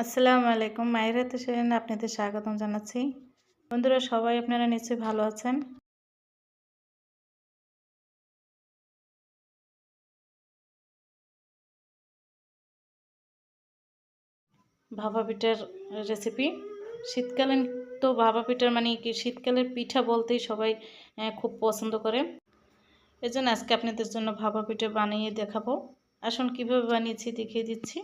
আসসালামু আলাইকুম। মায়ের হাতে সেরেন আপনাদের স্বাগতম জানাচ্ছি। বন্ধুরা, সবাই আপনারা নিশ্চয়ই ভালো আছেন? ভাপা পিঠার রেসিপি শীতকালীন তো ভাপা পিঠার মানে কি? শীতকালের পিঠা বলতেই সবাই খুব পছন্দ করে। এজন্য আজকে আপনাদের জন্য ভাপা পিঠা বানিয়ে দেখাবো। আসুন, কীভাবে বানিয়েছি দেখিয়ে দিচ্ছি।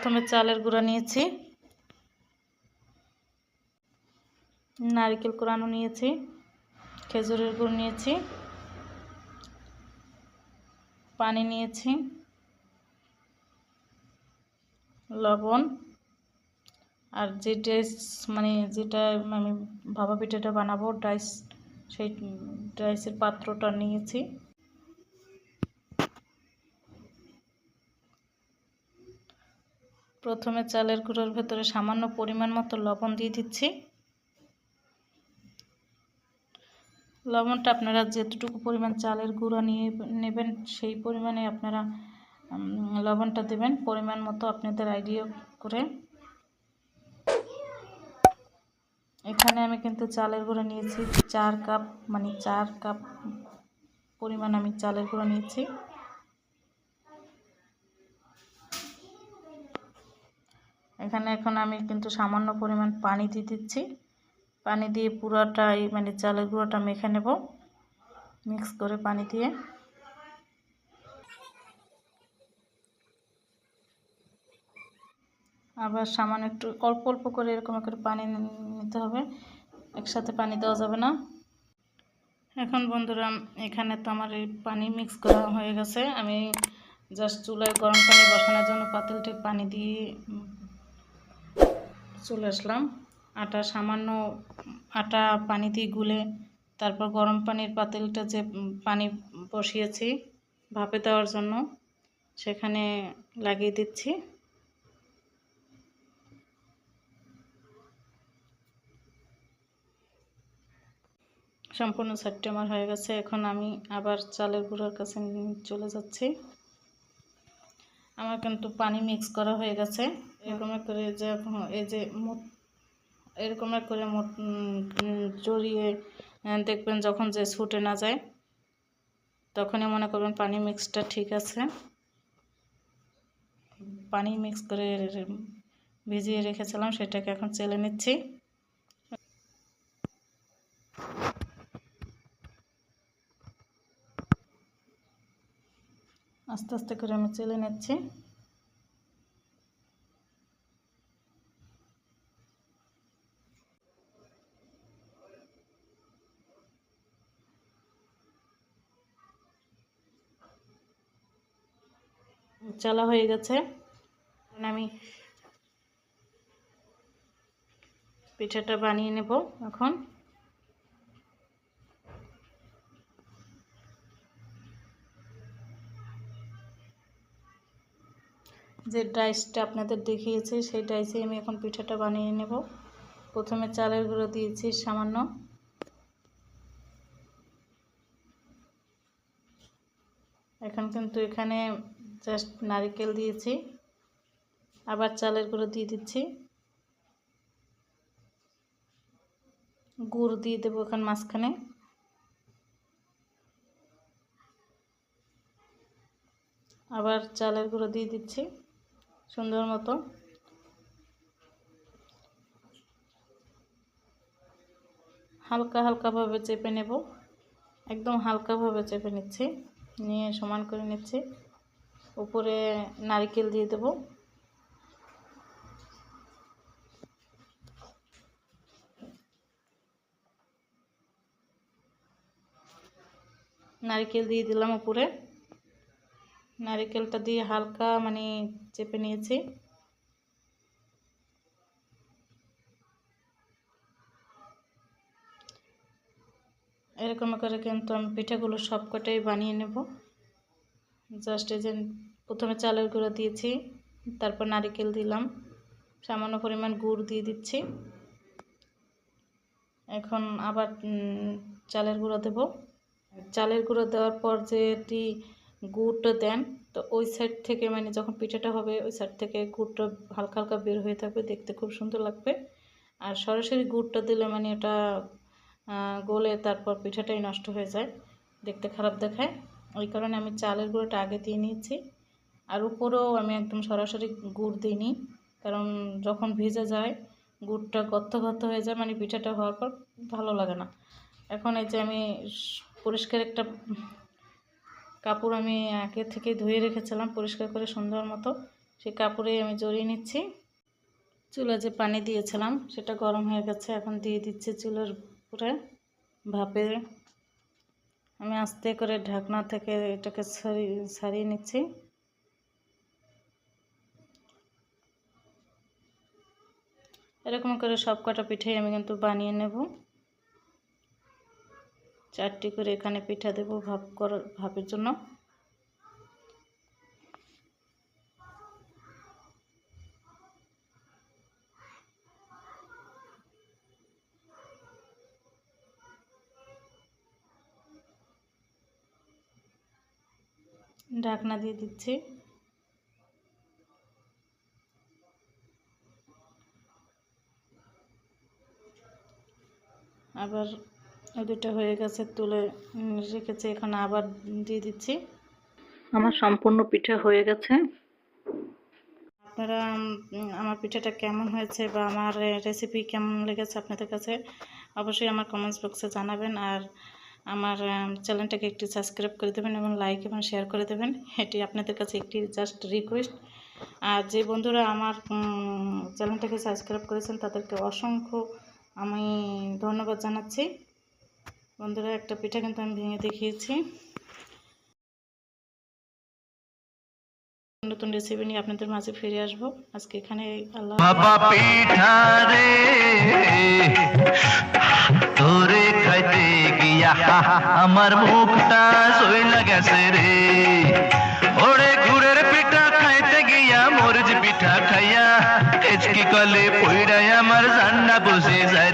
প্রথমে চালের গুঁড়া নিয়েছি। নারকেল কোরানো নিয়েছি। খেজুরের গুড় নিয়েছি। পানি নিয়েছি। লবণ। আর যে ড্রাইস মানে যেটা আমি ভাপা পিঠাটা বানাবো ডাইস সেই ডাইসের পাত্রটা নিয়েছি। প্রথমে চালের গুঁড়োর ভেতরে সামান্য পরিমাণ মতো লবণ দিয়ে দিচ্ছি। লবণটা আপনারা যেতটুকু পরিমাণ চালের গুঁড়ো নিয়ে নেবেন, সেই পরিমাণে আপনারা লবণটা দেবেন। পরিমাণ মতো আপনাদের আইডিয়া করে। এখানে আমি কিন্তু চালের গুঁড়ো নিয়েছি, চার কাপ মানে চার কাপ পরিমাণ আমি চালের গুঁড়ো নিয়েছি। এখানে এখন আমি কিন্তু সামান্য পরিমাণ পানি দিয়ে দিচ্ছি। পানি দিয়ে পুরোটাই মানে চালের গুঁড়োটা মেখে নেব। মিক্স করে পানি দিয়ে। আবার সামান্য একটু অল্প অল্প করে এরকম করে পানি নিতে হবে। একসাথে পানি দেওয়া যাবে না। এখন বন্ধুরা, এখানে তো আমার এই পানি মিক্স করা হয়ে গেছে। আমি জাস্ট চুলায় গরম পানি বসানোর জন্য পাতিলটি পানি দিয়ে চলে আসলাম। আটা সামান্য আটা পানি দিয়ে গুলে তারপর গরম পানির পাতিলটা যে পানি বসিয়েছি ভাপে দেওয়ার জন্য সেখানে লাগিয়ে দিচ্ছি। সম্পূর্ণ সেটটি আমার হয়ে গেছে। এখন আমি আবার চালের গুঁড়োর কাছে চলে যাচ্ছি। আমার কিন্তু পানি মিক্স করা হয়ে গেছে। এরকম করে যে এই যে এরকম করে জড়িয়ে দেখবেন যখন যে ছুটে না যায়, তখনই মনে করবেন পানি মিক্সটা ঠিক আছে। পানি মিক্স করে ভিজিয়ে রেখেছিলাম, সেটাকে এখন চেলে নিচ্ছি। আস্তে আস্তে করে আমি চেলে নিচ্ছি। চালা হয়ে গেছে। আমি পিঠাটা বানিয়ে নেব এখন। যে ডাইসটা আপনাদের দেখিয়েছি, সেই ডাইসে আমি এখন পিঠাটা বানিয়ে নেব। প্রথমে চালের গুঁড়ো দিয়েছি সামান্য। এখন কিন্তু এখানে জাস্ট নারিকেল দিয়েছি। আবার চালের গুঁড়ো দিয়ে দিচ্ছি। গুড় দিয়ে দেবো এখন মাঝখানে। আবার চালের গুঁড়ো দিয়ে দিচ্ছি। সুন্দর মতো। হালকা হালকাভাবে চেপে নেব। একদম হালকাভাবে চেপে নিচ্ছি। নিয়ে সমান করে নিচ্ছি। উপরে নারকেল দিয়ে দেব। নারকেল দিয়ে দিলাম উপরে। নারিকেলটা দিয়ে হালকা মানে চেপে নিয়েছি। এরকম করে কিন্তু আমি পিঠাগুলো সবকটাই বানিয়ে নেব। জাস্ট এই যে প্রথমে চালের গুঁড়ো দিয়েছি, তারপর নারিকেল দিলাম। সামান্য পরিমাণ গুড় দিয়ে দিচ্ছি। এখন আবার চালের গুঁড়ো দেব। চালের গুঁড়ো দেওয়ার পর যে এটি গুড়টা দেন, তো ওই সাইড থেকে মানে যখন পিঠাটা হবে, ওই সাইড থেকে গুড়টা হালকা হালকা বের হয়ে থাকবে, দেখতে খুব সুন্দর লাগবে। আর সরাসরি গুড়টা দিলে মানে এটা গলে তারপর পিঠাটাই নষ্ট হয়ে যায়, দেখতে খারাপ দেখায়। ওই কারণে আমি চালের গুঁড়োটা আগে দিয়ে নিয়েছি। আর উপরেও আমি একদম সরাসরি গুড় দিইনি, কারণ যখন ভেজে যায়, গুড়টা গত্ত গত্ত হয়ে যায় মানে পিঠাটা হওয়ার পর ভালো লাগে না। এখন এই যে আমি পরিষ্কার একটা কাপড় আমি আগে থেকে ধুয়ে রেখেছিলাম পরিষ্কার করে সুন্দর মতো। সেই কাপড়ে আমি জড়িয়ে নিচ্ছি। চুলা যে পানি দিয়েছিলাম সেটা গরম হয়ে গেছে, এখন দিয়ে দিচ্ছি চুলার উপরে ভাপে। আমি আস্তে করে ঢাকনা থেকে এটাকে ছাড়িয়ে ছাড়িয়ে নিচ্ছি। এরকম করে সব কটা পিঠাই আমি কিন্তু বানিয়ে নেব। চারটি করে এখানে পিঠা দেব ভাপ কর ভাপের জন্য। ঢাকনা দিয়ে দিচ্ছি। আবার দুটো হয়ে গেছে তুলে রেখেছি এখানে আবার দিয়ে দিচ্ছি। আমার সম্পূর্ণ পিঠা হয়ে গেছে। আপনারা আমার পিঠাটা কেমন হয়েছে বা আমার রেসিপি কেমন লেগেছে আপনাদের কাছে অবশ্যই আমার কমেন্টস বক্সে জানাবেন। আর আমার চ্যানেলটাকে একটি সাবস্ক্রাইব করে দেবেন এবং লাইক এবং শেয়ার করে দেবেন। এটি আপনাদের কাছে একটি জাস্ট রিকোয়েস্ট আর যে বন্ধুরা আমার চ্যানেলটাকে সাবস্ক্রাইব করেছেন তাদেরকে অসংখ্য আমি ধন্যবাদ জানাচ্ছি। বন্ধুরা, একটা পিঠা কিন্তু আমি ভেঙে দেখিয়েছি। নতুন রেসিপি নিয়ে আপনাদের মাঝে ফিরে আসব। আজকে এখানে আল্লাহ বাবা পিঠা রে তোরে খাইতে গিয়া আমার মুখটা সইলা গেছে রে। ওরে ঘুরের পিঠা খাইতে গিয়া মোর পিঠা খাইয়া এচকি কলে পইরা আমার জান্না বসে যায়